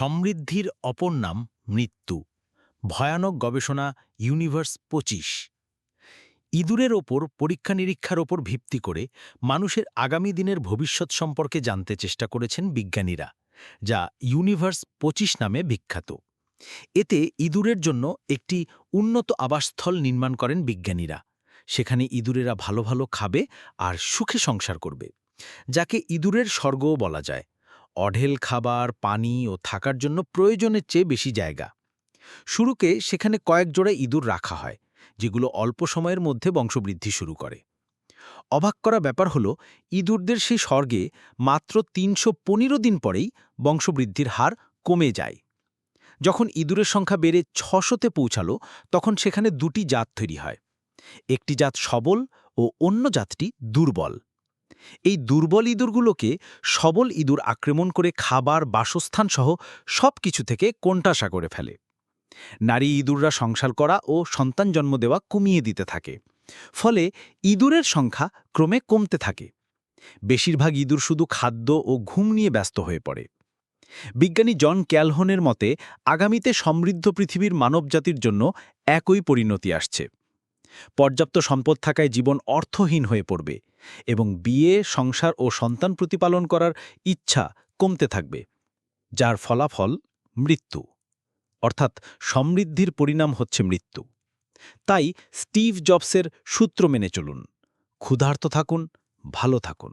সমৃদ্ধির অপর নাম মৃত্যু। ভয়ানক গবেষণা ইউনিভার্স পঁচিশ। ইঁদুরের ওপর পরীক্ষা নিরীক্ষার ওপর ভিত্তি করে মানুষের আগামী দিনের ভবিষ্যৎ সম্পর্কে জানতে চেষ্টা করেছেন বিজ্ঞানীরা, যা ইউনিভার্স পঁচিশ নামে বিখ্যাত। এতে ইঁদুরের জন্য একটি উন্নত আবাসস্থল নির্মাণ করেন বিজ্ঞানীরা। সেখানে ইঁদুরেরা ভালো ভালো খাবে আর সুখে সংসার করবে, যাকে ইঁদুরের স্বর্গও বলা যায়। অঢেল খাবার, পানি ও থাকার জন্য প্রয়োজনের চেয়ে বেশি জায়গা। শুরুকে সেখানে কয়েক জোড়া ইঁদুর রাখা হয়, যেগুলো অল্প সময়ের মধ্যে বংশবৃদ্ধি শুরু করে। অবাক করা ব্যাপার হল, ইঁদুরদের সেই স্বর্গে মাত্র তিনশো পনেরো দিন পরেই বংশবৃদ্ধির হার কমে যায়। যখন ইঁদুরের সংখ্যা বেড়ে ছশোতে পৌঁছালো, তখন সেখানে দুটি জাত তৈরি হয়। একটি জাত সবল ও অন্য জাতটি দুর্বল। এই দুর্বল ইঁদুরগুলোকে সবল ইঁদুর আক্রমণ করে খাবার বাসস্থান সহ সব কিছু থেকে কোণঠাসা করে ফেলে। নারী ইঁদুররা সংসার করা ও সন্তান জন্ম দেওয়া কমিয়ে দিতে থাকে। ফলে ইঁদুরের সংখ্যা ক্রমে কমতে থাকে। বেশিরভাগ ইঁদুর শুধু খাদ্য ও ঘুম নিয়ে ব্যস্ত হয়ে পড়ে। বিজ্ঞানী জন ক্যালহনের মতে, আগামীতে সমৃদ্ধ পৃথিবীর মানবজাতির জন্য একই পরিণতি আসছে। পর্যাপ্ত সম্পদ থাকায় জীবন অর্থহীন হয়ে পড়বে এবং বিয়ে, সংসার ও সন্তান প্রতিপালন করার ইচ্ছা কমতে থাকবে, যার ফলাফল মৃত্যু। অর্থাৎ সমৃদ্ধির পরিণাম হচ্ছে মৃত্যু। তাই স্টিভ জবসের সূত্র মেনে চলুন। ক্ষুধার্ত থাকুন, ভালো থাকুন।